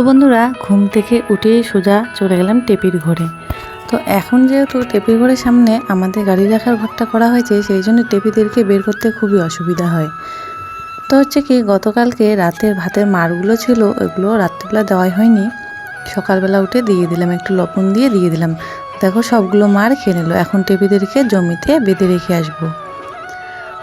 তো বন্ধুরা, ঘুম থেকে উঠে সোজা চলে গেলাম টেপির ঘরে। তো এখন যেহেতু টেপির ঘরের সামনে আমাদের গাড়ি রাখার ঘরটা করা হয়েছে, সেই জন্য টেপিদেরকে বের করতে খুবই অসুবিধা হয়। তো হচ্ছে কি, গতকালকে রাতের ভাতের মারগুলো ছিল, ওগুলো রাত্রিবেলা দেওয়াই হয়নি। সকালবেলা উঠে দিয়ে দিলাম, একটু লবণ দিয়ে দিয়ে দিলাম। দেখো সবগুলো মার খেয়ে নিল, এখন টেপিদেরকে জমিতে বেঁধে রেখে আসব।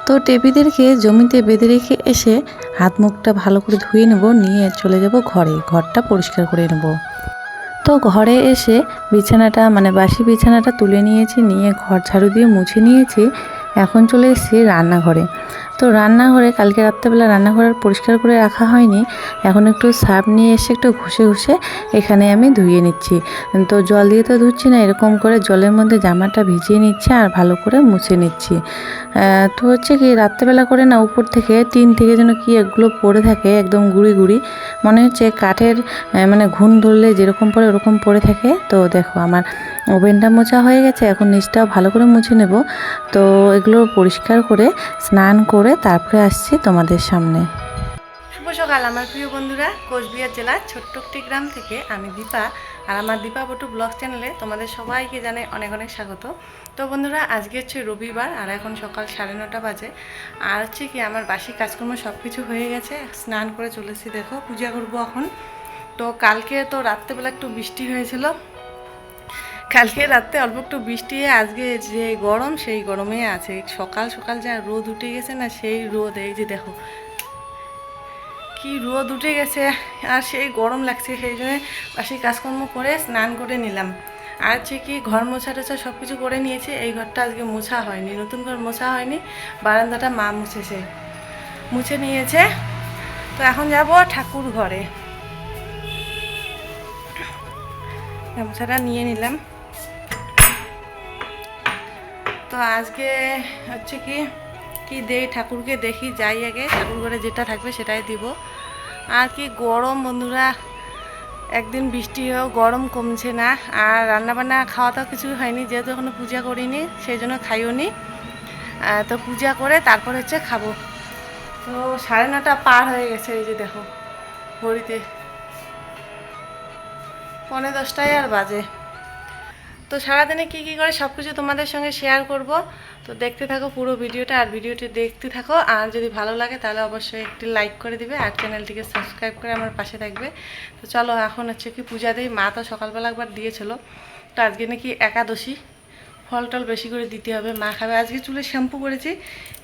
তো টেপিদেরকে জমিতে বেঁধে রেখে এসে হাত মুখটা ভালো করে ধুয়ে নেব, নিয়ে চলে যাব ঘরে। ঘরটা পরিষ্কার করে নেব। তো ঘরে এসে বিছানাটা মানে বাসি বিছানাটা তুলে নিয়েছি, নিয়ে ঘর ঝাড়ু দিয়ে মুছে নিয়েছি। এখন চলে এসেছি রান্নাঘরে। তো রান্নাঘরে, কালকে রাত্রেবেলা রান্নাঘর পরিষ্কার করে রাখা হয়নি। এখন একটু সার্ফ নিয়ে এসে একটু ঘষে ঘষে এখানে আমি ধুয়ে নিচ্ছি। তো জল দিয়ে তো ধুচ্ছি না, এরকম করে জলের মধ্যে জামাটা ভিজিয়ে নিচ্ছে আর ভালো করে মুছে নিচ্ছি। তো হচ্ছে কি, রাত্রেবেলা করে না উপর থেকে টিন থেকে যেন কি এগুলো পড়ে থাকে, একদম গুড়ি গুড়ি। মনে হচ্ছে কাঠের মানে ঘুণ ধরলে যেরকম পড়ে ওরকম পড়ে থাকে। তো দেখো আমার ওভেনটা মোছা হয়ে গেছে, এখন নিচটাও ভালো করে মুছে নেব। তো এগুলো পরিষ্কার করে, স্নান করে তারপরে আসছি তোমাদের সামনে। শুভ সকাল, আমার প্রিয় বন্ধুরা। কোচবিহার জেলার ছোট্ট একটি গ্রাম থেকে আমি দীপা আর আমার দীপা বটু ব্লগ চ্যানেলে তোমাদের সবাইকে জানাই অনেক অনেক স্বাগত। তো বন্ধুরা, আজকে হচ্ছে রবিবার আর এখন সকাল সাড়ে নটা বাজে। আর হচ্ছে কি, আমার বাসি কাজকর্ম সব কিছু হয়ে গেছে, স্নান করে চলেছি। দেখো, পূজা করব এখন। তো কালকে তো রাত্রেবেলা একটু বৃষ্টি হয়েছিল কালকে রাত্রে অল্প একটু বৃষ্টি, আজকে যে গরম, সেই গরমে আছে। সকাল সকাল যা রোদ উঠে গেছে না, সেই রোদ, এই যে দেখো। কি রোদ উঠে গেছে, আর সেই গরম লাগছে, সেই জন্য বাসি কাজকর্ম করে স্নান করে নিলাম। আর হচ্ছে কি ঘর মোছা টোছা সব কিছু করে নিয়েছে, এই ঘরটা আজকে মোছা হয়নি, নতুন ঘর মোছা হয়নি, বারান্দাটা মা মুছেছে। মুছে নিয়েছে। তো এখন যাব ঠাকুর ঘরে। গামছাটা নিয়ে নিলাম। তো আজকে হচ্ছে কি কি দেই ঠাকুরকে দেখি, যাই আগে ঠাকুর ঘরে যেটা থাকবে সেটাই দিব। আর কি গরম বন্ধুরা, একদিন বৃষ্টি হয়েও গরম কমছে না, আর রান্নাবান্না খাওয়া দাওয়া কিছু হয়নি, যেহেতু এখনও পূজা করিনি, সেই জন্য খাইও নি। তো পূজা করে তারপর হচ্ছে খাব। তো সাড়ে নটা পার হয়ে গেছে, এই যে দেখো, ঘড়িতে। পৌনে দশটায় আর বাজে। তো সারাদিনে কী কী করে সব কিছু তোমাদের সঙ্গে শেয়ার করব? তো দেখতে থাকো পুরো ভিডিওটা আর ভিডিওটি দেখতে থাকো। আর যদি ভালো লাগে তাহলে অবশ্যই একটি লাইক করে দিবে আর চ্যানেলটিকে সাবস্ক্রাইব করে আমার পাশে থাকবে। তো চলো এখন হচ্ছে কি পূজা দেই। মা তো সকালবেলা একবার দিয়েছিল। তো আজকে নাকি একাদশী। ফল টল বেশি করে দিতে হবে। মা খাবে। আজকে চুলে শ্যাম্পু করেছি।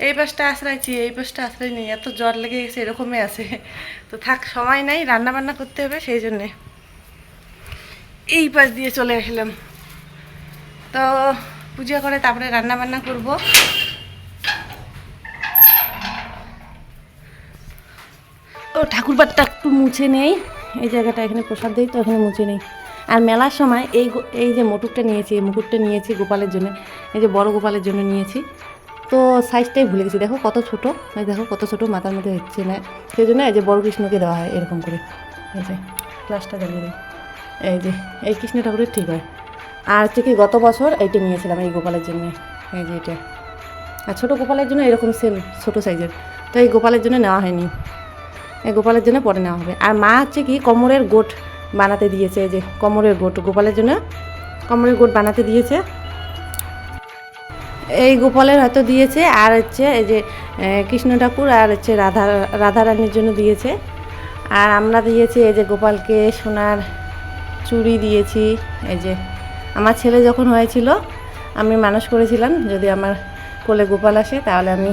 এই পাশটা আশ্রাইছি, এই পাশটা আশ্রয় নেই। এত জ্বর লেগে গেছে, এরকমই আছে। তো থাক, সময় নাই রান্না বান্না করতে হবে সেই জন্যে। এই পাশ দিয়ে চলে আসলাম। তো পূজা করে তারপরে রান্না বান্না করব। ও ঠাকুর বাড়িটা একটু মুছে নেই। এই জায়গাটা এখানে প্রসাদ দিই, তো এখানে মুছে নেই। আর মেলার সময় এই এই যে মুটুকটা নিয়েছি, এই মুকুটটা নিয়েছি গোপালের জন্য, এই যে বড় গোপালের জন্য নিয়েছি। তো সাইজটাই ভুলে গেছি। দেখো কত ছোটো, এই দেখো কত ছোটো, মাথার মধ্যে হচ্ছে না। সেই জন্য এই যে বড় কৃষ্ণকে দেওয়া হয় এরকম করে। এই যে গ্লাসটা জ্বালিয়ে দিই। এই যে, এই কৃষ্ণ ঠাকুরের ঠিক হয়। আর হচ্ছে কি গত বছর এইটা নিয়েছিলাম এই গোপালের জন্য? এই যে এটা। আর ছোটো গোপালের জন্য এরকম সেম ছোটো সাইজের তো এই গোপালের জন্য নেওয়া হয়নি। এই গোপালের জন্য পরে নেওয়া হবে। আর মা হচ্ছে কি কোমরের গোট বানাতে দিয়েছে যে কোমরের গোট। গোপালের জন্য কোমরের গোট বানাতে দিয়েছে। এই গোপালের হয়তো দিয়েছে, আর হচ্ছে এই যে কৃষ্ণ ঠাকুর আর হচ্ছে রাধা রাধা রানীর জন্য দিয়েছে। আর আমরা দিয়েছি এই যে গোপালকে সোনার চুড়ি দিয়েছি, এই যে আমার ছেলে যখন হয়েছিল, আমি মানুষ করেছিলাম, যদি আমার কোলে গোপাল আসে, তাহলে আমি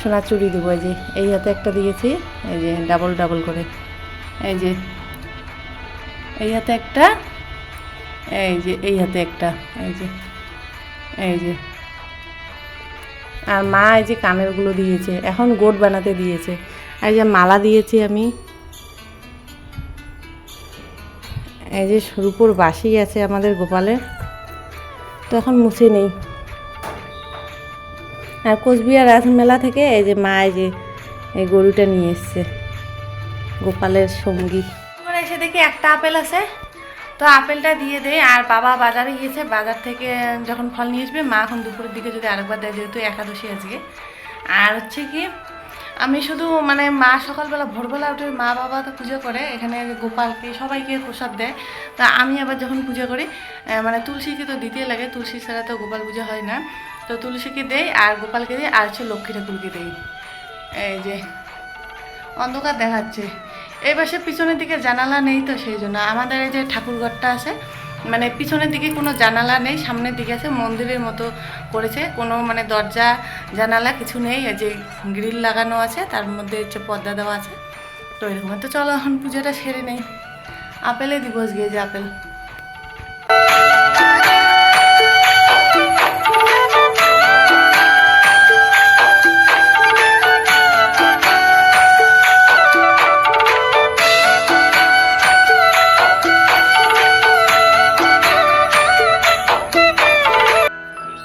সোনার চুরি দেবো। এই যে, এই হাতে একটা দিয়েছি, এই যে ডাবল ডাবল করে। এই যে, এই হাতে একটা, এই যে, এই হাতে একটা, এই যে এই যে। আর মা এই যে কানেরগুলো দিয়েছে, এখন গোট বানাতে দিয়েছে। আর এই যে মালা দিয়েছি আমি এই যে রূপোর বাসি আছে আমাদের গোপালের, তো এখন মুছে নেই। আর কোচবিহার রাজ মেলা থেকে এই যে মা এই যে এই গরুটা নিয়ে এসছে, গোপালের সঙ্গী। এসে দেখি একটা আপেল আছে, তো আপেলটা দিয়ে দেয় আর বাবা বাজারে গিয়েছে, বাজার থেকে যখন ফল নিয়ে আসবে, মা এখন দুপুরের দিকে যদি আরেকবার দেয়, যেহেতু একাদশী আজকে। আর হচ্ছে কি আমি শুধু মানে মা সকালবেলা, ভোরবেলা উঠে মা, বাবা তো পুজো করে, এখানে গোপালকে, সবাইকে প্রসাদ দেয়। তা আমি আবার যখন পুজো করি মানে তুলসীকে তো দিতেই লাগে, তুলসী ছাড়া তো গোপাল পুজো হয় না। তো তুলসীকে দেই আর গোপালকে দিই আর হচ্ছে লক্ষ্মী ঠাকুরকে দেই। এই যে, অন্ধকার দেখাচ্ছে। এই পাশে পিছনের দিকে জানালা নেই তো সেই জন্য। আমাদের এই যে ঠাকুরঘরটা আছে মানে পিছনের দিকে কোনো জানালা নেই, সামনের দিকে আছে, মন্দিরের মতো করেছে। কোনো মানে দরজা, জানালা কিছু নেই যে গ্রিল লাগানো আছে, তার মধ্যে হচ্ছে পর্দা দেওয়া আছে। তো এরকম তো চলো এখন পুজোটা সেরে নেই। আপেলে দিবস গিয়ে যে আপেল।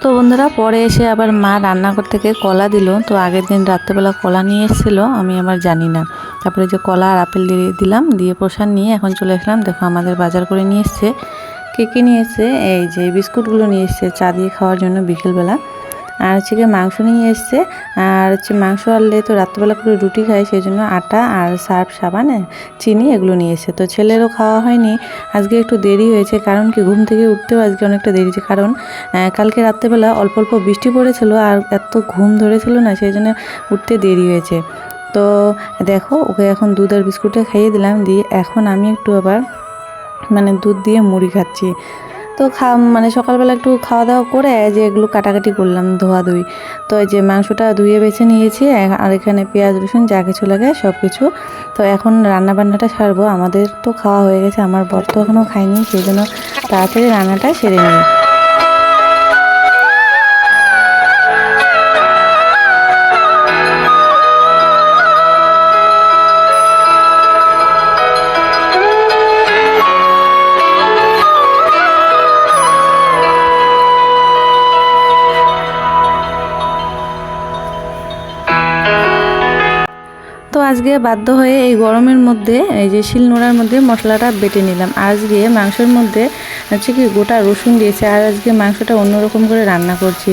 তো বন্ধুরা, পরে এসে আবার মা রান্না করতে থেকে কলা দিল। তো আগের দিন রাত্রেবেলা কলা নিয়ে এসেছিল, আমি আমার জানি না। তারপরে যে কলা আর আপেল দিয়ে দিলাম, দিয়ে প্রসাদ নিয়ে এখন চলে আসলাম। দেখো আমাদের বাজার করে নিয়ে এসছে। কে কী নিয়ে এসছে? এই যে বিস্কুটগুলো নিয়ে এসছে, চা দিয়ে খাওয়ার জন্য বিকেলবেলা। আর হচ্ছে গিয়ে মাংস নিয়ে এসছে। আর হচ্ছে মাংস আনলে তো রাত্রেবেলা করে রুটি খাই সেই জন্য আটা আর সার্ফ সাবান, চিনি এগুলো নিয়ে এসছে। তো ছেলেরও খাওয়া হয়নি। আজকে একটু দেরি হয়েছে, কারণ কি ঘুম থেকে উঠতেও আজকে অনেকটা দেরি হয়েছে। কারণ কালকে রাত্রেবেলা অল্প অল্প বৃষ্টি পড়েছিল আর এত ঘুম ধরেছিল না সেই জন্য উঠতে দেরি হয়েছে। তো দেখো, ওকে এখন দুধ আর বিস্কুটে খাইয়ে দিলাম। দিয়ে এখন আমি একটু আবার মানে দুধ দিয়ে মুড়ি খাচ্ছি। তো খা মানে সকালবেলা একটু খাওয়া দাওয়া করে যে এগুলো কাটাকাটি করলাম, ধোয়া ধুই। তো এই যে মাংসটা ধুয়ে বেছে নিয়েছি আর এখানে পেঁয়াজ, রসুন যা কিছু লাগে সব কিছু তো এখন রান্না বান্নাটা সারবো। আমাদের তো খাওয়া হয়ে গেছে, আমার বর তো এখনও খাইনি সেই জন্য তাড়াতাড়ি রান্নাটা সেরে নিই আজকে বাধ্য হয়ে এই গরমের মধ্যে, এই যে শিল নোড়ার মধ্যে মশলাটা বেটে নিলাম। আজকে মাংসের মধ্যে হচ্ছে কি গোটা রসুন দিয়েছে আর আজকে মাংসটা অন্যরকম করে রান্না করছি।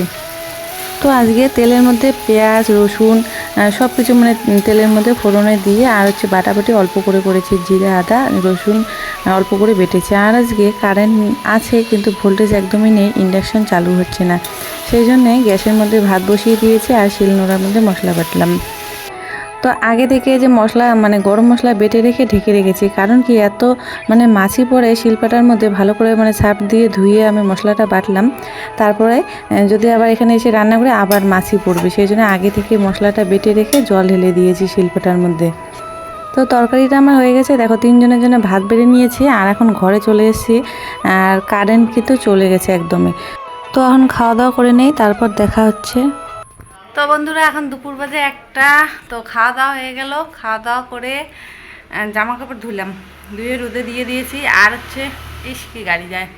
তো আজকে তেলের মধ্যে পেঁয়াজ, রসুন সব কিছু মানে তেলের মধ্যে ফোড়নে দিয়ে আর হচ্ছে বাটাবাটি অল্প করে করেছি, জিরে, আদা, রসুন অল্প করে বেটেছি। আর আজকে কারেন্ট আছে কিন্তু ভোল্টেজ একদমই নেই ইন্ডাকশান চালু হচ্ছে না। সেই জন্যে গ্যাসের মধ্যে ভাত বসিয়ে দিয়েছি আর শিলনোড়ার মধ্যে মশলা বাটলাম। তো আগে থেকে যে মশলা মানে গরম মশলা বেটে রেখে ঢেকে রেখেছি, কারণ কি এত মানে মাছি পড়ে শিলপাটার মধ্যে, ভালো করে মানে ছাপ দিয়ে ধুয়ে আমি মশলাটা বাটলাম। তারপরে যদি আবার এখানে এসে রান্না করে আবার মাছি পড়বে, সেই জন্য আগে থেকে মশলাটা বেটে রেখে জল ঢেলে দিয়েছি শিলপাটার মধ্যে। তো তরকারিটা আমার হয়ে গেছে, দেখো তিনজনের জন্য ভাত বেড়ে নিয়েছি, আর এখন ঘরে চলে এসেছি, আর কারেন্ট কিন্তু চলে গেছে একদমই। তো এখন খাওয়া দাওয়া করে নেই, তারপর দেখা হচ্ছে। তো বন্ধুরা, এখন দুপুর বাজে একটা। তো খাওয়া দাওয়া হয়ে গেল। খাওয়া দাওয়া করে জামা কাপড় ধুলাম। ধুয়ে রোদে দিয়ে দিয়েছি। আর হচ্ছে, ইস, কি গাড়ি যায়।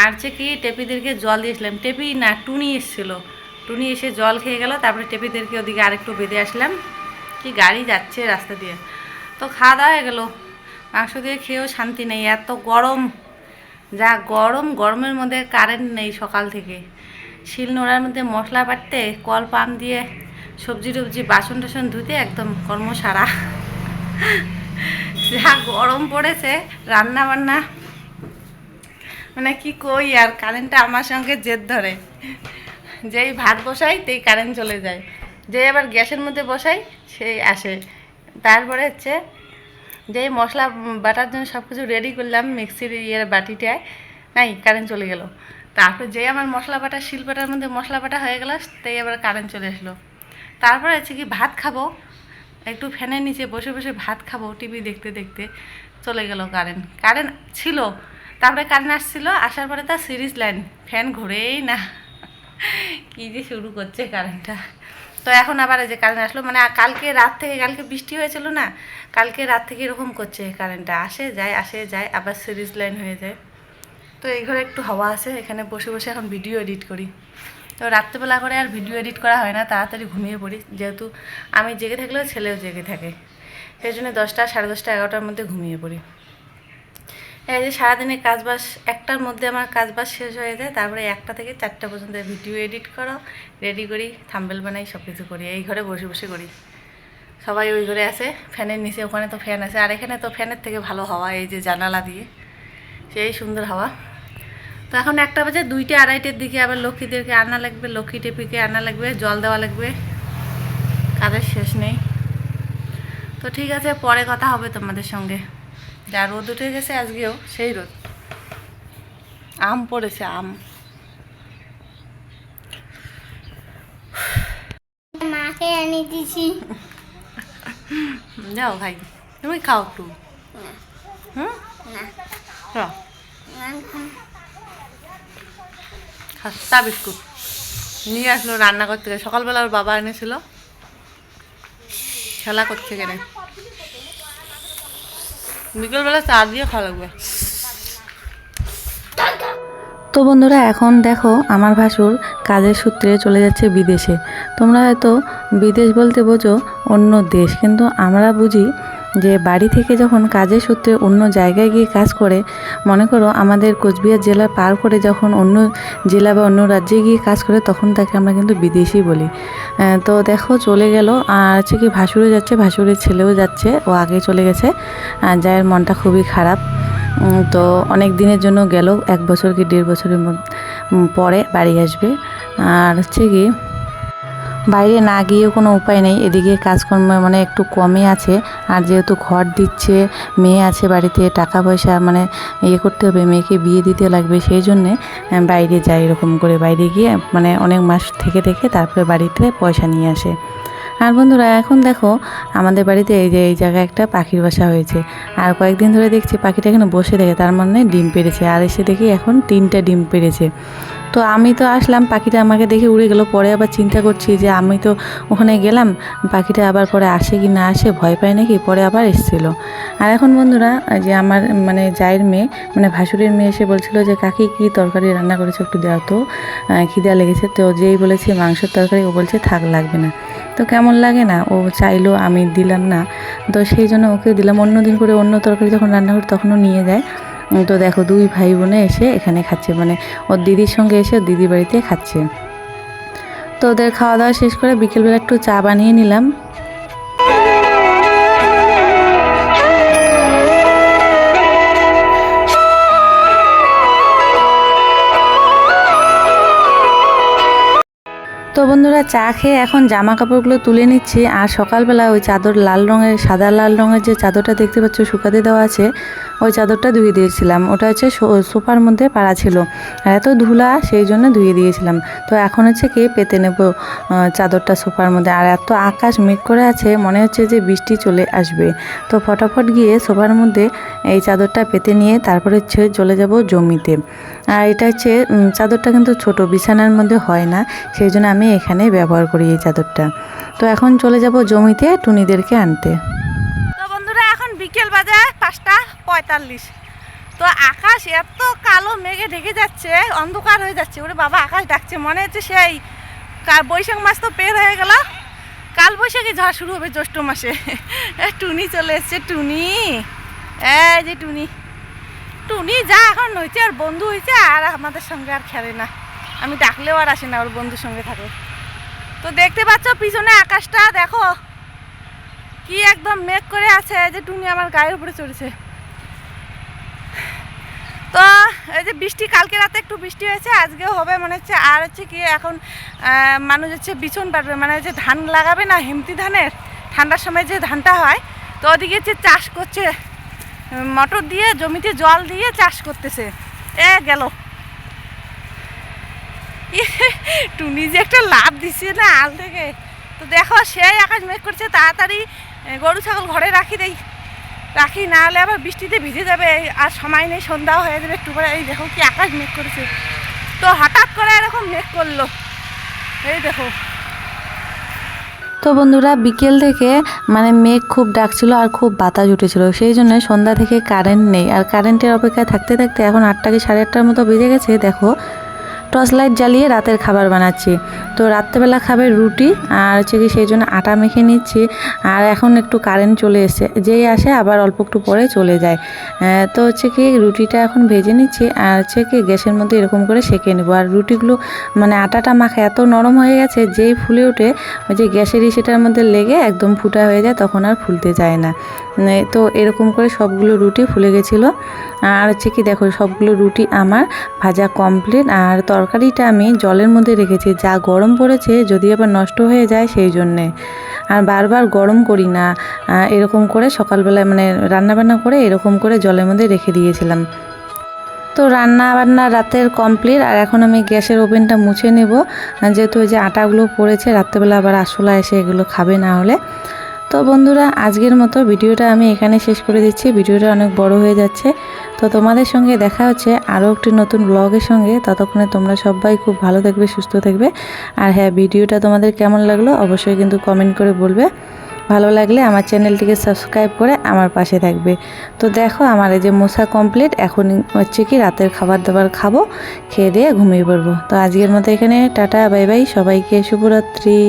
আর হচ্ছে কি, টেপিদেরকে জল দিয়েছিলাম টেপি না, টুনি এসেছিল। টুনি এসে জল খেয়ে গেল। তারপরে টেপিদেরকে ওদিকে আরেকটু বেঁধে আসলাম। কি গাড়ি যাচ্ছে রাস্তা দিয়ে। তো খাওয়া দাওয়া হয়ে গেলো। মাংস দিয়ে খেয়েও শান্তি নেই। এত গরম। যা গরম, গরমের মধ্যে কারেন্ট নেই সকাল থেকে। শিল নোড়ার মধ্যে মশলা বাটতে কল পাম দিয়ে সবজি টবজি, বাসন টাসন ধুতে একদম কর্ম সারা যা গরম পড়েছে, রান্না বান্না। মানে কি কই আর কারেন্টটা আমার সঙ্গে জেদ ধরে। যেই ভাত বসাই, তেই কারেন্ট চলে যায়। যেই আবার গ্যাসের মধ্যে বসাই, সেই আসে। তারপরে হচ্ছে, যেই মশলা বাটার জন্য সব কিছু রেডি করলাম মিক্সির ইয়ের বাটিটায়, নাই কারেন্ট চলে গেল। তারপর যেই আমার মশলা বাটা শিলপাটার মধ্যে মশলা বাটা হয়ে গেল তাই আবার কারেন্ট চলে আসলো। তারপরে হচ্ছে কি ভাত খাব। একটু ফ্যানের নিচে বসে বসে ভাত খাব টিভি দেখতে দেখতে চলে গেল কারেন্ট কারেন্ট ছিল, তারপরে কারেন্ট আসছিল, আসার পরে তার সিরিজ লাইন ফ্যান ঘুরেই না। কী যে শুরু করছে কারেন্টটা তো এখন আবার যে কারেন্ট আসলো মানে কালকে রাত থেকে, কালকে বৃষ্টি হয়েছিল না, কালকে রাত থেকে এরকম করছে কারেন্টটা আসে, যায় আসে, যায়, আবার সিরিজ লাইন হয়ে যায়। তো এই ঘরে একটু হাওয়া আছে, এখানে বসে বসে এখন ভিডিও এডিট করি। তো রাত্রেবেলা করে আর ভিডিও এডিট করা হয় না, তাড়াতাড়ি ঘুমিয়ে পড়ি। যেহেতু আমি জেগে থাকলেও ছেলেও জেগে থাকে। সেই জন্য দশটা, সাড়ে দশটা, এগারোটার মধ্যে ঘুমিয়ে পড়ি। এই যে সারাদিনে কাজবাজ, একটার মধ্যে আমার কাজবাজ শেষ হয়ে যায়, তারপরে একটা থেকে চারটা পর্যন্ত ভিডিও এডিট করো রেডি করি থাম্বেল বানাই সব কিছু করি, এই ঘরে বসে বসে করি। সবাই ওই ঘরে আছে, ফ্যানের নিচে, ওখানে তো ফ্যান আছে, আর এখানে তো ফ্যানের থেকে ভালো হাওয়া, এই যে জানালা দিয়ে, সেই সুন্দর হাওয়া। তো এখন একটা বাজে দুইটা আড়াইটের দিকে আবার লক্ষ্মীদেরকে আনা লাগবে লক্ষ্মী টেপিকে আনা লাগবে জল দেওয়া লাগবে। কাজের শেষ নেই। তো ঠিক আছে পরে কথা হবে তোমাদের সঙ্গে। যা রোদ উঠে গেছে আজকেও সেই রোদ। আম পড়েছে আম। মাকে এনে দিছি। যাও ভাই তুমি খাও একটু। হুম? না। খাস্তা বিস্কুট। নিয়ে আসলো, রান্না করতে গেলে সকালবেলা ওর বাবা এনেছিল। খেলা করতে গেলে বিকেলবেলা চা দিয়ে খাওয়া লাগবে। তো বন্ধুরা, এখন দেখো আমার ভাসুর কাজের সূত্রে চলে যাচ্ছে বিদেশে। তোমরা হয়তো বিদেশ বলতে বোঝো অন্য দেশ, কিন্তু আমরা বুঝি যে বাড়ি থেকে যখন কাজের সূত্রে অন্য জায়গায় গিয়ে কাজ করে, মনে করো আমাদের কোচবিহার জেলা পার করে যখন অন্য জেলা বা অন্য রাজ্যে গিয়ে কাজ করে, তখন তাকে আমরা কিন্তু বিদেশি বলি। তো দেখো চলে গেল, আর হচ্ছে কি ভাসুরে যাচ্ছে, ভাসুরের ছেলেও যাচ্ছে, ও আগে চলে গেছে। আর যায়ের মনটা খুবই খারাপ। তো অনেক দিনের জন্য গেল, এক বছর কি দেড় বছরের পরে বাড়ি আসবে। আর হচ্ছে কি বাইরে না গিয়েও কোনো উপায় নেই। এদিকে কাজকর্ম মানে একটু কমই আছে। আর যেহেতু ঘর দিচ্ছে, মেয়ে আছে বাড়িতে টাকা পয়সা মানে ইয়ে করতে হবে, মেয়েকে বিয়ে দিতে লাগবে সেই জন্যে বাইরে যায় এরকম করে। বাইরে গিয়ে মানে অনেক মাস থেকে থেকে তারপরে বাড়িতে পয়সা নিয়ে আসে। আর বন্ধুরা, এখন দেখো আমাদের বাড়িতে এই যে, এই জায়গায় একটা পাখির বাসা হয়েছে। আর কয়েকদিন ধরে দেখছি পাখিটা এখানে বসে থাকে, তার মানে ডিম পেড়েছে। আর এসে দেখি এখন তিনটা ডিম পেড়েছে। তো আমি তো আসলাম, পাখিটা আমাকে দেখে উড়ে গেল। পরে আবার চিন্তা করছি যে আমি তো ওখানে গেলাম, পাখিটা আবার পরে আসে কি না আসে ভয় পায় নাকি? পরে আবার এসেছিল। আর এখন বন্ধুরা যে আমার মানে জায়ের মেয়ে মানে ভাসুরের মেয়ে এসে বলছিল যে, কাকি, কি তরকারি রান্না করেছে একটু দেওয়া তো। খিদা লেগেছে তো যেই বলেছে মাংসের তরকারি, ও বলছে থাক, লাগবে না। তো কেমন লাগে না? ও চাইলো, আমি দিলাম না। তো সেই জন্য ওকে দিলাম। অন্য দিন করে অন্য তরকারি যখন রান্না করি, তখনও নিয়ে যায়। তো দেখো দুই ভাই বোনে এসে এখানে খাচ্ছে। মানে ওর দিদির সঙ্গে এসে ওর দিদির বাড়িতে খাচ্ছে। তো ওদের খাওয়া দাওয়া শেষ করে বিকেলবেলা একটু চা বানিয়ে নিলাম। তো বন্ধুরা, চা খেয়ে এখন জামা কাপড়গুলো তুলে নিচ্ছি। আর সকালবেলা ওই চাদর লাল রঙের, সাদা লাল রঙের যে চাদরটা দেখতে পাচ্ছ, শুকাতে দেওয়া আছে ওই চাদরটা ধুয়ে দিয়েছিলাম। ওটা হচ্ছে সোফার মধ্যে পাড়া ছিল। এত ধুলা, সেই জন্য ধুয়ে দিয়েছিলাম। তো এখন হচ্ছে কি পেতে নেব চাদরটা সোফার মধ্যে। আর এত আকাশ মেঘ করে আছে, মনে হচ্ছে যে বৃষ্টি চলে আসবে। তো ফটাফট গিয়ে সোফার মধ্যে এই চাদরটা পেতে নিয়ে তারপরে হচ্ছে চলে যাব জমিতে। আর এটা হচ্ছে চাদরটা কিন্তু ছোট, বিছানার মধ্যে হয় না। সেই জন্য আমি এখানে ব্যবহার করি এই চাদরটা। তো এখন চলে যাব জমিতে টুনিদেরকে আনতে। বিকেল বাজে পাঁচটা পঁয়তাল্লিশ। তো আকাশ এত কালো মেঘে ঢেকে যাচ্ছে, অন্ধকার হয়ে যাচ্ছে। ওরে বাবা, আকাশ ডাকছে, মনে হচ্ছে সেই বৈশাখ মাস তো পের হয়ে গেল। কাল বৈশাখী ঝড় শুরু হবে জ্যৈষ্ঠ মাসে। টুনি চলে এসছে, টুনি। এই যে টুনি। টুনি যা এখন হয়েছে আর বন্ধু হয়েছে, আর আমাদের সঙ্গে আর খেলে না। আমি ডাকলেও আর আসে না, ওর বন্ধুর সঙ্গে থাকে তো দেখতে পাচ্ছ পিছনে আকাশটা, দেখো। কি একদম মেঘ করে আছে যে টুনি আমার গায়ের উপরে চড়েছে। তো এই যে বৃষ্টি, কালকে রাতে একটু বৃষ্টি হয়েছে, আজকেও হবে মনে হচ্ছে। আর হচ্ছে কি, এখন মানুষ হচ্ছে বিছন পারবে মানে যে ধান লাগাবে না, হেমতি ধানের, ঠান্ডার সময় যে ধানটা হয়, তো ওদিকে হচ্ছে চাষ করছে। মটর দিয়ে, জমিতে জল দিয়ে চাষ করতেছে। এ গেল। টুনি যে একটা লাভ দিছে না আল থেকে। তো দেখো, সেই আকাশ মেঘ করছে, তাড়াতাড়ি গরু, ছাগল ঘরে রাখি দেই। রাখি না হলে আবার বৃষ্টিতে ভিজে যাবে আর সময় নেই, সন্ধ্যাও হয়ে যাবে একটু পরে। এই দেখো কি আকাশ মেঘ করেছে। তো হঠাৎ করে এরকম মেঘ করল। এই দেখো। তো বন্ধুরা, বিকেল থেকে মানে মেঘ খুব ডাকছিল আর খুব বাতাস উঠেছিল। সেই জন্য সন্ধ্যা থেকে কারেন্ট নেই। আর কারেন্টের অপেক্ষায় থাকতে থাকতে এখন আটটা কি সাড়ে আটটার মতো বেজে গেছে। দেখো টর্চ লাইট জ্বালিয়ে রাতের খাবার বানাচ্ছি। তো রাত্রেবেলা খাবে রুটি আর হচ্ছে কি সেই জন্য আটা মেখে নিচ্ছি। আর এখন একটু কারেন্ট চলে এসে, যেই আসে আবার অল্প একটু পরে চলে যায়। তো হচ্ছে কি রুটিটা এখন ভেজে নিচ্ছি আর হচ্ছে কি গ্যাসের মধ্যে এরকম করে সেঁকে নেব। আর রুটিগুলো মানে আটাটা মাখা এত নরম হয়ে গেছে যেই ফুলে ওঠে, ওই যে গ্যাসের ইসেটার মধ্যে লেগে একদম ফুটা হয়ে যায় তখন আর ফুলতে যায় না। তো এরকম করে সবগুলো রুটি ফুলে গেছিল। আর হচ্ছে কি দেখো সবগুলো রুটি আমার ভাজা কমপ্লিট আর তরকারিটা আমি জলের মধ্যে রেখেছি, যা গরম পড়েছে যদি আবার নষ্ট হয়ে যায় সেই জন্যে। আর বারবার গরম করি না এরকম করে সকালবেলায় মানে রান্নাবান্না করে এরকম করে জলের মধ্যে রেখে দিয়েছিলাম। তো রান্না বান্না রাতের কমপ্লিট আর এখন আমি গ্যাসের ওভেনটা মুছে নেব। যেহেতু ওই যে আটাগুলো পড়েছে, রাত্রেবেলা আবার আসলা এসে এগুলো খাবে না হলে। তো বন্ধুরা, আজকের মতো ভিডিওটা আমি এখানে শেষ করে দিচ্ছি। ভিডিওটা অনেক বড় হয়ে যাচ্ছে। তো তোমাদের সঙ্গে দেখা হচ্ছে আরও একটি নতুন ব্লগের সঙ্গে। ততক্ষণে তোমরা সবাই খুব ভালো থাকবে, সুস্থ থাকবে। আর হ্যাঁ ভিডিওটা তোমাদের কেমন লাগল অবশ্যই কিন্তু কমেন্ট করে বলবে। ভালো লাগলে আমার চ্যানেলটিকে সাবস্ক্রাইব করে আমার পাশে থাকবে। তো দেখো, আমার এই যে মশা কমপ্লিট এখন হচ্ছে কি রাতের খাবার দাবার খাব, খেয়ে দিয়ে ঘুমিয়ে পড়ব। তো আজকের মতো এখানে, টাটা বাই বাই সবাইকে শুভরাত্রি।